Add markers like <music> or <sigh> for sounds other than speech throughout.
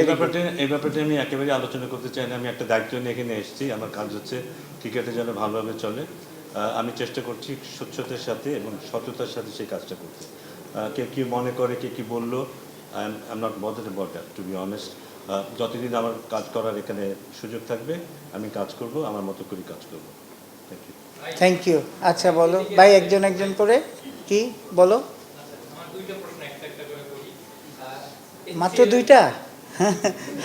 এই ব্যাপারটা এই ব্যাপারটা আমি একেবারে আলোচনা করতে চাই না। আমি একটা দায়িত্ব নিয়ে এখানে এসেছি। আমার কাজ হচ্ছে ক্রিকেটে যেন ভালোভাবে চলে। আমি চেষ্টা করছি স্বচ্ছতার সাথে এবং সততার সাথে সেই কাজটা করতে। কে কি মনে করে কে কি বলল I am not bother about to be honest যতদিন আমার কাজ করার এখানে সুযোগ থাকবে আমি কাজ করব আমার মতো করে কাজ করব। থ্যাংক ইউ থ্যাংক ইউ আচ্ছা বলো। ভাই একজন একজন করে? কি? বলো আমার দুইটা প্রশ্ন একটা একটা করে করি আহ, মাত্র দুইটা?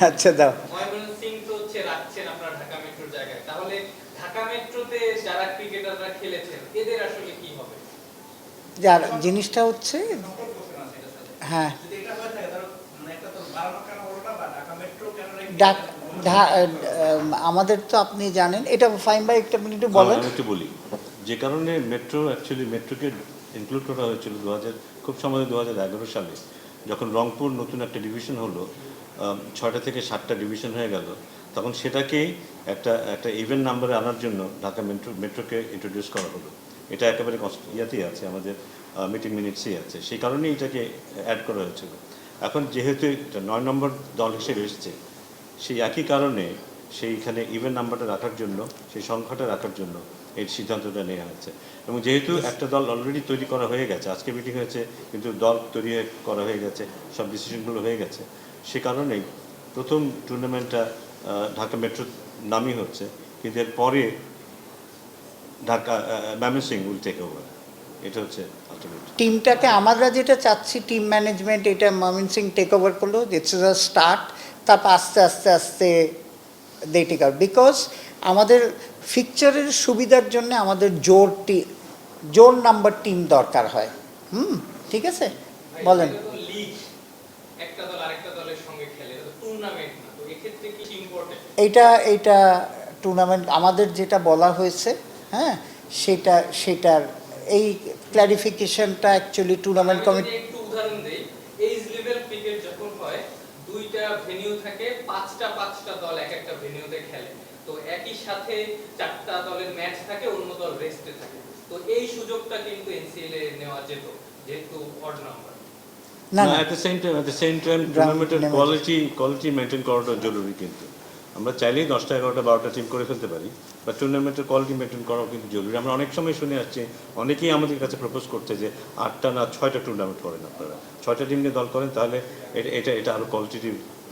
আচ্ছা দাও। ময়মনসিং তো হচ্ছে রাখছেন আপনার ঢাকা মেট্রোর জায়গায়। তাহলে ঢাকা মেট্রোতে যারা ক্রিকেটাররা খেলেছেন এদের আসলে কি হবে? যার জিনিসটা হচ্ছে হ্যাঁ। যদি এটা হয়ে থাকে ধরো মানে আমাদের তো আপনি জানেন। এটা ফাইন ভাই একটা মিনিট বলেন। আমি একটু বলি। যে কারণে মেট্রো অ্যাকচুয়ালি মেট্রোকে ইনক্লুড করা হয়েছিল দু হাজার খুব সম্ভবত দু হাজার এগারো সালে। যখন রংপুর নতুন একটা ডিভিশন হলো ছয়টা থেকে সাতটা ডিভিশন হয়ে গেল, তখন সেটাকেই একটা একটা ইভেন্ট নাম্বারে আনার জন্য ঢাকা মেট্রো মেট্রোকে ইন্ট্রোডিউস করা হলো। এটা একেবারে ইয়াতেই আছে, আমাদের মিটিং মিনিটসেই আছে। সেই কারণেই এটাকে অ্যাড করা হয়েছিল। এখন যেহেতু এটা নয় নম্বর দল হিসেবে এসেছে, সেই একই কারণে সেইখানে ইভেন্ট নাম্বারটা রাখার জন্য, সেই সংখ্যাটা রাখার জন্য এই সিদ্ধান্তটা নেওয়া হয়েছে। এবং যেহেতু একটা দল অলরেডি তৈরি করা হয়ে গেছে আজকে মিটিং হয়েছে কিন্তু দল তৈরি করা হয়ে গেছে সব ডিসিশনগুলো হয়ে গেছে সে কারণেই প্রথম টুর্নামেন্টটা ঢাকা মেট্রো নামই হচ্ছে কিন্তু এর পরে ঢাকা ম্যামেসিং উইল টেক ওভার এটা হচ্ছে টিমটাকে আমরা যেটা চাচ্ছি টিম ম্যানেজমেন্ট এটা মমিন সিং টেক ওভার করল ইটস আ স্টার্ট তারপর আস্তে আস্তে আস্তে দে টেক আউট বিকজ আমাদের ফিকচারের সুবিধার জন্য আমাদের জোর জোর নাম্বার টিম দরকার হয়। হুম ঠিক আছে? বলেন। এটা এটা এইটা এইটা টুর্নামেন্ট আমাদের যেটা বলা হয়েছে হ্যাঁ সেটা সেটার এই ক্ল্যারিফিকেশনটা অ্যাকচুয়ালি টুর্নামেন্ট কমিটি একটু উদাহরণ দেই এইজ লেভেল ক্রিকেট যখন হয় দুইটা ভেনিউ থাকে পাঁচটা পাঁচটা দল এক একটা ভেনিউতে খেলে। তো একই সাথে চারটা দলের ম্যাচ থাকে অন্য দল রেস্টে থাকে। তো এই সুযোগটা কিন্তু এনসিএল এ নেওয়া যেত যেহেতু অড নাম্বার না না। না at the same time at the same time টুর্নামেন্টের কোয়ালিটি কোয়ালিটি মেনটেন করাটা জরুরি কিন্তু। আমরা চাইলেই দশটা এগারোটা বারোটা টিম করে ফেলতে পারি বা টুর্নামেন্টের কোয়ালিটি মেনটেন করাও কিন্তু জরুরি। আমরা অনেক সময় শুনে আসছি অনেকেই আমাদের কাছে প্রপোজ করছে যে আটটা না ছয়টা টুর্নামেন্ট করেন আপনারা। ছয়টা টিম নিয়ে দল করেন তাহলে এটা এটা এটা আরও কোয়ালিটিভ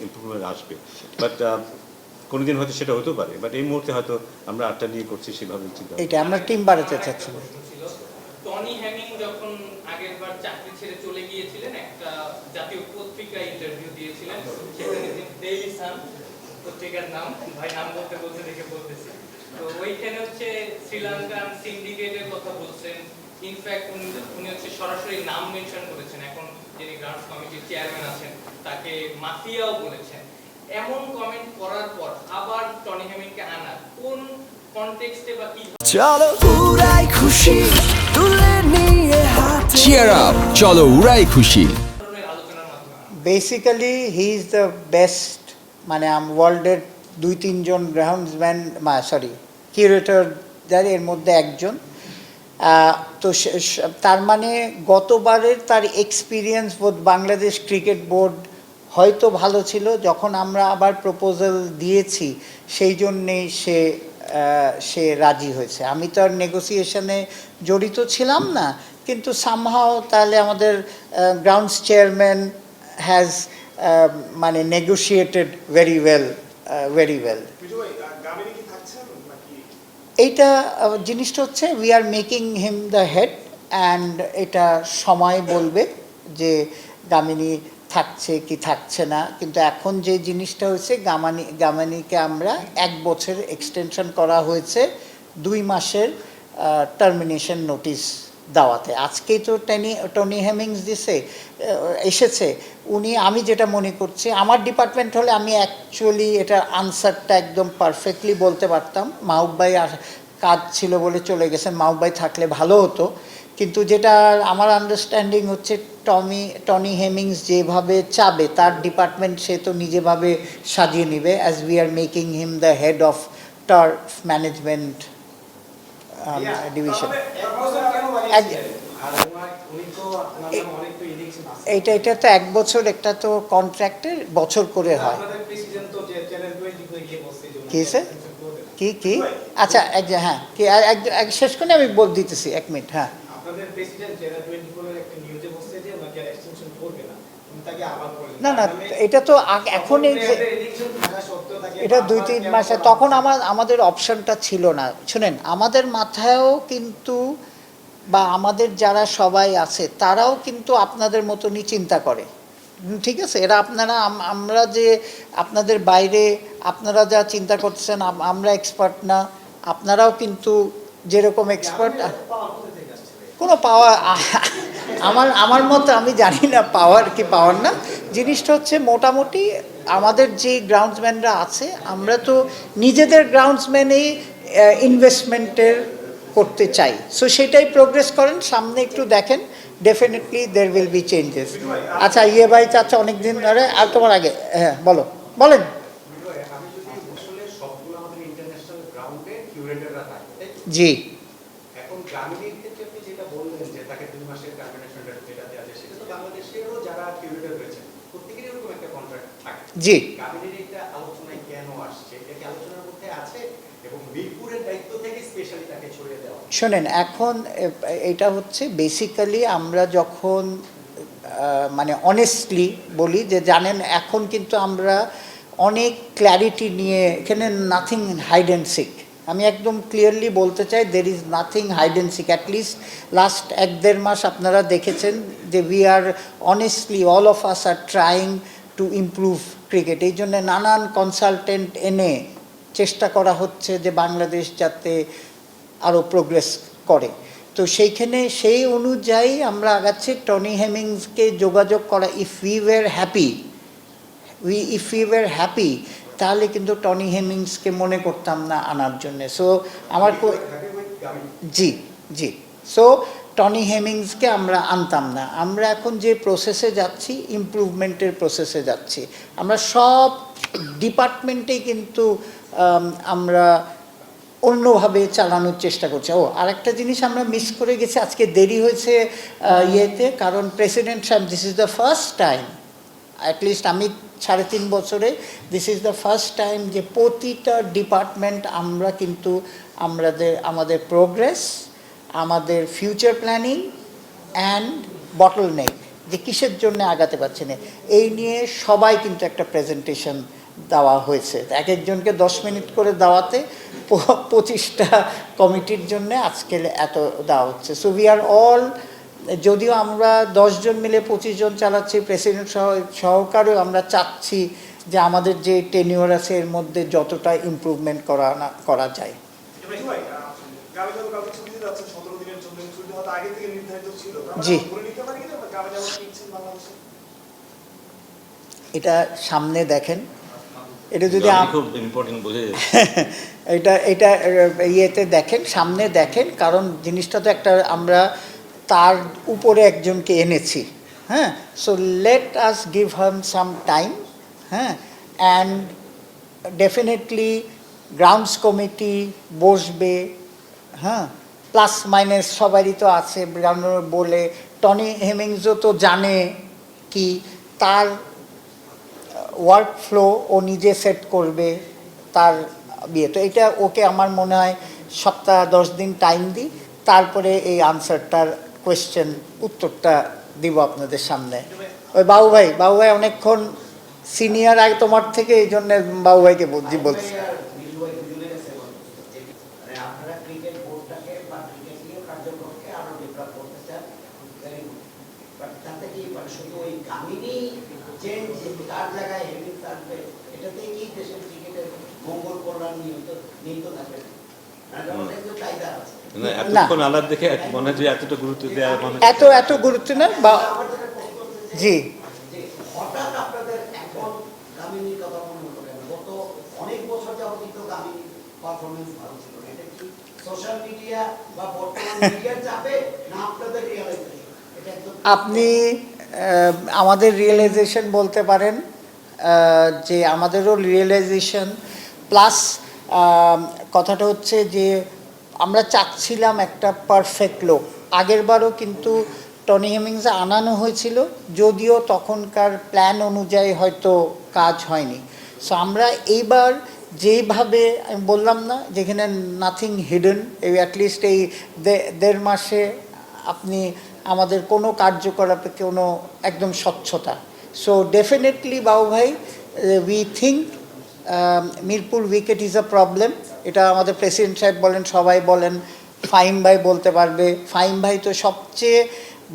ইম্প্রুভমেন্ট আসবে। বাট কোনোদিন হয়তো সেটা হতেও পারে বাট এই মুহূর্তে হয়তো আমরা আটটা নিয়ে করছি সেভাবে চিন্তা এটা আমরা টিম বাড়াতে চাচ্ছি। টনি হ্যামিং যখন আগের বার চাকরি ছেড়ে চলে গিয়েছিলেন একটা জাতীয় পত্রিকায় ইন্টারভিউ দিয়েছিলেন সেখানে ডেইলি সান পত্রিকার নাম ভাই নাম বলতে বলতে দেখে বলতেছি। তো ওইখানে হচ্ছে শ্রীলঙ্কান সিন্ডিকেটের কথা বলছেন। ইনফ্যাক্ট উনি উনি হচ্ছে সরাসরি নাম মেনশন করেছেন। এখন যিনি গ্রান্টস কমিটির চেয়ারম্যান আছেন তাকে মাফিয়াও বলেছেন। এমন কমেন্ট করার পর আবার টনি আনা কোন কনটেক্সটে বা কি চলো উড়াই খুশি তুলে নিয়ে হাতে। চিয়ার আপ চলো উড়াই খুশি? Basically he is the best মানে আম ওয়ার্ল্ডের দুই তিনজন গ্রাউন্ডসম্যান সরি কিউরেটর যার এর মধ্যে একজন। তো তার মানে গতবারের তার এক্সপিরিয়েন্স বোধ বাংলাদেশ ক্রিকেট বোর্ড হয়তো ভালো ছিল, যখন আমরা আবার প্রপোজাল দিয়েছি, সেই জন্যেই সে সে রাজি হয়েছে। আমি তো আর নেগোসিয়েশনে জড়িত ছিলাম না, কিন্তু সামহাও তাহলে আমাদের গ্রাউন্ডস চেয়ারম্যান হ্যাজ মানে negotiated very well very well এইটা জিনিসটা হচ্ছে we are making him the head and এটা সময় বলবে যে গামিনী থাকছে কি থাকছে না, কিন্তু এখন যে জিনিসটা হয়েছে, গামানি, গামানিকে আমরা এক বছর এক্সটেনশন করা হয়েছে দুই মাসের টার্মিনেশন নোটিশ দেওয়াতে। আজকেই তো টনি টনি হেমিংস দিছে এসেছে। উনি, আমি যেটা মনে করছি, আমার ডিপার্টমেন্ট হলে আমি অ্যাকচুয়ালি এটা আনসারটা একদম পারফেক্টলি বলতে পারতাম। আর- কাজ ছিল বলে চলে গেছেন ভাই থাকলে ভালো হতো। কিন্তু যেটা আমার আন্ডারস্ট্যান্ডিং হচ্ছে টমি টনি হেমিংস যেভাবে চাবে তার ডিপার্টমেন্ট সে তো নিজেভাবে সাজিয়ে নেবে as we are making him the head of turf management division. এইটা এটা তো এক বছর একটা তো কন্ট্রাক্টের বছর করে হয়। আপনাদের প্রেসিডেন্ট তো যে চ্যানেল 20 তে গিয়ে বলছে যে কি কি কি? আচ্ছা এক হ্যাঁ কি শেষ করে আমি বল দিতেছি এক মিনিট হ্যাঁ। প্রেসিডেন্ট চ্যানেল 24 এর একটা নিউজে বলছে যে ওনাকে এক্সটেনশন করবে না না না এটা তো এখন এটা দুই তিন মাসে তখন আমার আমাদের অপশনটা ছিল না। শুনেন আমাদের মাথায়ও কিন্তু বা আমাদের যারা সবাই আছে তারাও কিন্তু আপনাদের মতনই চিন্তা করে। ঠিক আছে? এরা আপনারা আমরা যে আপনাদের বাইরে আপনারা যা চিন্তা করছেন আমরা এক্সপার্ট না আপনারাও কিন্তু যেরকম এক্সপার্ট পাওয়ার? কোনো পাওয়া আমার আমার মতো আমি জানি না পাওয়ার কি পাওয়ার না। জিনিসটা হচ্ছে মোটামুটি আমাদের যে গ্রাউন্ডসম্যানরা আছে আমরা তো নিজেদের গ্রাউন্ডসম্যানেই ইনভেস্টমেন্টের করতে চাই। সো সেটাই প্রোগ্রেস করেন সামনে একটু দেখেন definitely there will be changes আচ্ছা ইয়ে ভাই চাচা অনেক দিন ধরে আর তোমার আগে হ্যাঁ বলো বলেন। আমি যদি আসলে সবগুলো আমাদের ইন্টারন্যাশনাল গ্রাউন্ডে কিউরেটররা থাকে তাই তো? জি এখন গ্রামীণের ক্ষেত্রে আপনি যেটা বললেন যে তাকে দুই মাসের টার্মিনেশন যেটা দেওয়া যায় সেটা তো বাংলাদেশেরও যারা কিউরেটর রয়েছে প্রত্যেকেরই এরকম একটা কন্ট্রাক্ট থাকে জি গ্রামীণের এটা আলোচনায় কেন আসছে এটা কি আলোচনার মধ্যে আছে এবং মিরপুরের দায়িত্ব থেকে স্পেশালি তাকে ছড়িয়ে দেওয়া হয়? শোনেন এখন এটা হচ্ছে বেসিক্যালি আমরা যখন মানে অনেস্টলি বলি যে জানেন এখন কিন্তু আমরা অনেক ক্ল্যারিটি নিয়ে এখানে নাথিং হাইড অ্যান্ড সিক আমি একদম ক্লিয়ারলি বলতে চাই there is nothing hide and seek at least last এক দেড় মাস আপনারা দেখেছেন যে we are honestly all of us are trying to improve cricket এই জন্য নানান কনসালটেন্ট এনে চেষ্টা করা হচ্ছে যে বাংলাদেশ যাতে আরও প্রোগ্রেস করে। তো সেইখানে সেই অনুযায়ী আমরা আগাচ্ছি। টনি হেমিংসকে যোগাযোগ করা if we were happy we if we were happy তাহলে কিন্তু টনি হেমিংসকে মনে করতাম না আনার জন্যে। সো আমার জি জি। সো টনি হেমিংসকে আমরা আনতাম না। আমরা এখন যে প্রসেসে যাচ্ছি ইমপ্রুভমেন্টের প্রসেসে যাচ্ছি। আমরা সব ডিপার্টমেন্টেই কিন্তু আমরা অন্যভাবে চালানোর চেষ্টা করছি। ও, আরেকটা জিনিস আমরা মিস করে গেছি, আজকে দেরি হয়েছে ইয়েতে, কারণ প্রেসিডেন্ট সাহেব this is the first time at least আমি সাড়ে তিন বছরে this is the first time যে প্রতিটা ডিপার্টমেন্ট আমরা কিন্তু, আমাদের আমাদের প্রোগ্রেস আমাদের future planning and bottleneck যে কিসের জন্য আগাতে পারছে না, এই নিয়ে সবাই কিন্তু একটা প্রেজেন্টেশন দেওয়া হয়েছে। এক একজনকে দশ মিনিট করে দেওয়াতে পঁচিশটা কমিটির জন্য আজকে এত দেওয়া হচ্ছে। সো উই আর অল যদিও আমরা দশজন মিলে পঁচিশ জন চালাচ্ছি প্রেসিডেন্ট সহ সহকারেও আমরা চাচ্ছি যে আমাদের যে টেনিওর আছে, এর মধ্যে যতটা ইমপ্রুভমেন্ট করা করা যায় ভাই, ভাই, আহ, গ্রামে যাব কাউকে ছুটি যাচ্ছে সতেরো দিনের জন্য ছুটি হয়তো আগে থেকে নির্ধারিত ছিল আমরা জি। এটা সামনে দেখেন। এটা যদি <laughs> এটা এটা ইয়েতে দেখেন সামনে দেখেন কারণ জিনিসটা তো একটা আমরা তার উপরে একজনকে এনেছি হ্যাঁ? So let us give him some time হ্যাঁ? অ্যান্ড ডেফিনেটলি গ্রাউন্ডস কমিটি বসবে হ্যাঁ? প্লাস মাইনাস সবারই তো আছে গ্রাউন্ড বলে। টনি হেমিংসও তো জানে কি, তার ওয়ার্ক ফ্লো ও নিজে সেট করবে তার বিয়ে। তো এটা ওকে আমার মনে হয় সপ্তাহ দশ দিন টাইম দিই, তারপরে এই আনসারটার কোয়েশ্চেন উত্তরটা দিব আপনাদের সামনে। ওই বাবু ভাই বাবু ভাই অনেকক্ষণ সিনিয়র আগে তোমার থেকে এই জন্য বাবু ভাইকে বলছি আমাদের আর নীলু ভাই দুজনের কাছে বলব যে, মানে আপনারা ক্রিকেট বোর্ডটাকে বা ক্রিকেটীয় ডেভেলপ করতে. But তাতে কি? মানে শুধু ওই কামিনী চেঞ্জ তার জায়গায় হেভি থাকবে এটাতেই কি দেশের ক্রিকেটের মঙ্গল কল্যাণ নিহিত নিহিত থাকবে? না মানে ওটা কিন্তু চাহিদা আছে। না এতক্ষণ আলাদ দেখে এক- মনে হয় যে এতটা গুরুত্ব দেওয়া মনে এত এত গুরুত্ব না বা আমার যেটা প্রশ্ন হচ্ছে জি। হঠাৎ আপনাদের এখন কামিনীর কথা মনে হলো গত অনেক বছর যাবত কিন্তু পারফরমেন্স ভালো ছিল এটা কি আপনি আমাদের রিয়েলাইজেশন বলতে পারেন যে আমাদেরও রিয়েলাইজেশন প্লাস কথাটা হচ্ছে যে আমরা চাচ্ছিলাম একটা পারফেক্ট লোক আগেরবারও কিন্তু টনি হেমিংস আনানো হয়েছিল, যদিও তখনকার প্ল্যান অনুযায়ী হয়তো কাজ হয়নি। সো আমরা এইবার যেইভাবে আমি বললাম না যেখানে নাথিং হিডেন এই অ্যাটলিস্ট এই দেড় মাসে আপনি আমাদের কোনো কার্যকলাপে কোনো একদম স্বচ্ছতা। সো ডেফিনেটলি বাবু ভাই we think Mirpur wicket is a problem এটা আমাদের প্রেসিডেন্ট সাহেব বলেন, সবাই বলেন ফাইম ভাই বলতে পারবে। ফাইম ভাই তো সবচেয়ে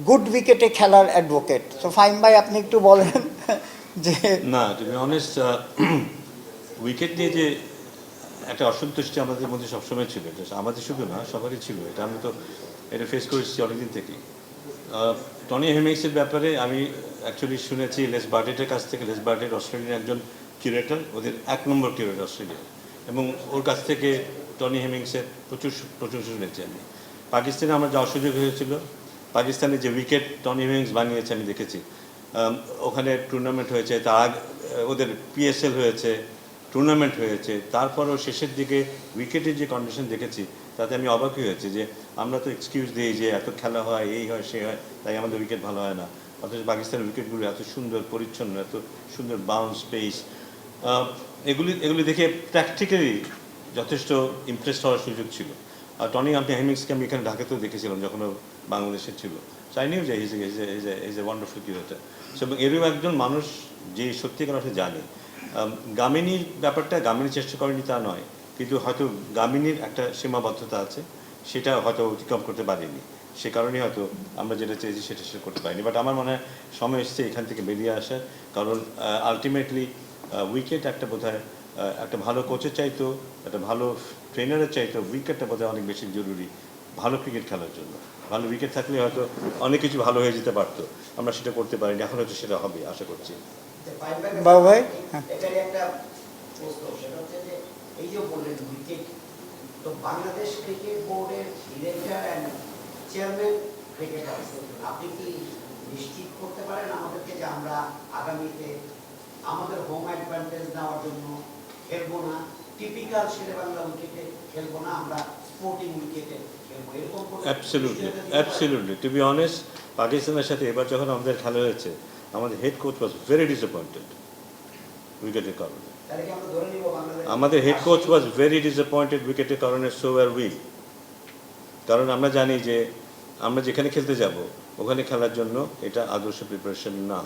গুড উইকেটে খেলার অ্যাডভোকেট তো ফাইম ভাই, আপনি একটু বলেন <laughs> যে না অনেস্ট উইকেট নিয়ে যে একটা অসন্তুষ্টি আমাদের মধ্যে সবসময় ছিল, এটা আমাদের শুধু না, সবারই ছিল। এটা আমি তো, এটা ফেস করেছি অনেকদিন থেকেই। টনি হেমিংসের ব্যাপারে আমি অ্যাকচুয়ালি শুনেছি লেস বার্ডেটের কাছ থেকে। লেস বার্ডেট অস্ট্রেলিয়ার একজন কিউরেটর ওদের এক নম্বর কিউরেটর অস্ট্রেলিয়া এবং ওর কাছ থেকে টনি হেমিংসের প্রচুর প্রচুর শুনেছি আমি। পাকিস্তানে আমার যাওয়ার সুযোগ হয়েছিল। পাকিস্তানে যে উইকেট টনি হেমিংস বানিয়েছে, আমি দেখেছি। ওখানে টুর্নামেন্ট হয়েছে, তার ওদের পিএসএল হয়েছে। টুর্নামেন্ট হয়েছে, তারপরও শেষের দিকে উইকেটের যে কন্ডিশন দেখেছি, তাতে আমি অবাকই হয়েছে যে আমরা তো এক্সকিউজ দিই যে এত খেলা হয়, এই হয়, সে হয়, তাই আমাদের উইকেট ভালো হয় না। অথচ পাকিস্তানের উইকেটগুলো এত সুন্দর, পরিচ্ছন্ন, এত সুন্দর বাউন্স পেস এগুলি এগুলি দেখে প্র্যাকটিক্যালি যথেষ্ট ইমপ্রেসড হওয়ার সুযোগ ছিল। আর টনি আপনি হেমিংসকে আমি এখানে ঢাকাতেও দেখেছিলাম যখন বাংলাদেশে ছিল। চাইনিও যে is a wonderful curator so এরকম একজন মানুষ যে সত্যিকার অর্থে জানে। গামিনীর ব্যাপারটা গামিনী চেষ্টা করেনি তা নয়, কিন্তু হয়তো গামিনীর একটা সীমাবদ্ধতা আছে, সেটা হয়তো অতিক্রম করতে পারেনি। সে কারণে হয়তো আমরা যেটা চেয়েছি সেটা সে করতে পারিনি। বাট আমার মনে হয় সময় এসছে এখান থেকে বেরিয়ে আসার, কারণ আলটিমেটলি উইকেট একটা বোধ একটা ভালো কোচের চাইতো, একটা ভালো ট্রেনারের চাইতো উইকেটটা বোধ অনেক বেশি জরুরি ভালো ক্রিকেট খেলার জন্য। ভালো উইকেট থাকলে হয়তো অনেক কিছু ভালো হয়ে যেতে পারতো। আমরা সেটা করতে পারিনি, এখন হয়তো সেটা হবে, আশা করছি। বাবু ভাই, হ্যাঁ। এটারই একটা প্রশ্ন সেটা হচ্ছে যে এই যে বললেন উইকেট তো বাংলাদেশ ক্রিকেট বোর্ডের ডিরেক্টর অ্যান্ড চেয়ারম্যান ক্রিকেটার আপনি কি নিশ্চিত করতে পারেন আমাদেরকে যে আমরা আগামীতে আমাদের হোম অ্যাডভান্টেজ নেওয়ার জন্য খেলব না টিপিক্যাল শেরে বাংলা উইকেটে খেলব না আমরা স্পোর্টিং উইকেটে absolutely? Absolutely to be honest পাকিস্তানের সাথে এবার যখন আমাদের খেলা হয়েছে আমাদের head coach was very disappointed উইকেটের কারণে। তাহলে কি আমরা ধরে নিব বাংলাদেশ? আমাদের head coach was very disappointed উইকেটের কারণে সো আর উই কারণ আমরা জানি যে আমরা যেখানে খেলতে যাব ওখানে খেলার জন্য এটা আদর্শ প্রিপারেশন না।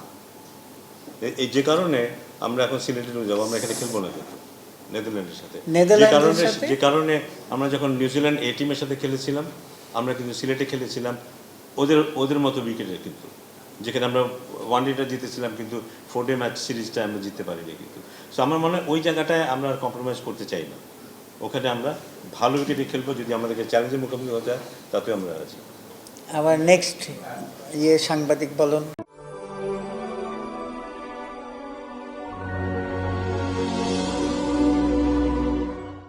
এই যে কারণে আমরা এখন সিলেটে যাব আমরা এখানে খেলব না কিন্তু নেদারল্যান্ডের সাথে। যে কারণে যে কারণে আমরা যখন নিউজিল্যান্ড এ টিমের সাথে খেলেছিলাম আমরা কিন্তু সিলেটে খেলেছিলাম ওদের ওদের মতো উইকেটে কিন্তু। যেখানে আমরা ওয়ান ডেটা জিতেছিলাম, কিন্তু ফোর ডে ম্যাচ সিরিজটা আমরা জিততে পারিনি কিন্তু। সো আমার মনে হয় ওই জায়গাটায় আমরা আর কম্প্রোমাইজ করতে চাই না। ওখানে আমরা ভালো উইকেটে খেলব, যদি আমাদেরকে চ্যালেঞ্জের মুখোমুখি হতে হয়, তাতেও আমরা আছি। আবার নেক্সট ইয়ে সাংবাদিক বলুন।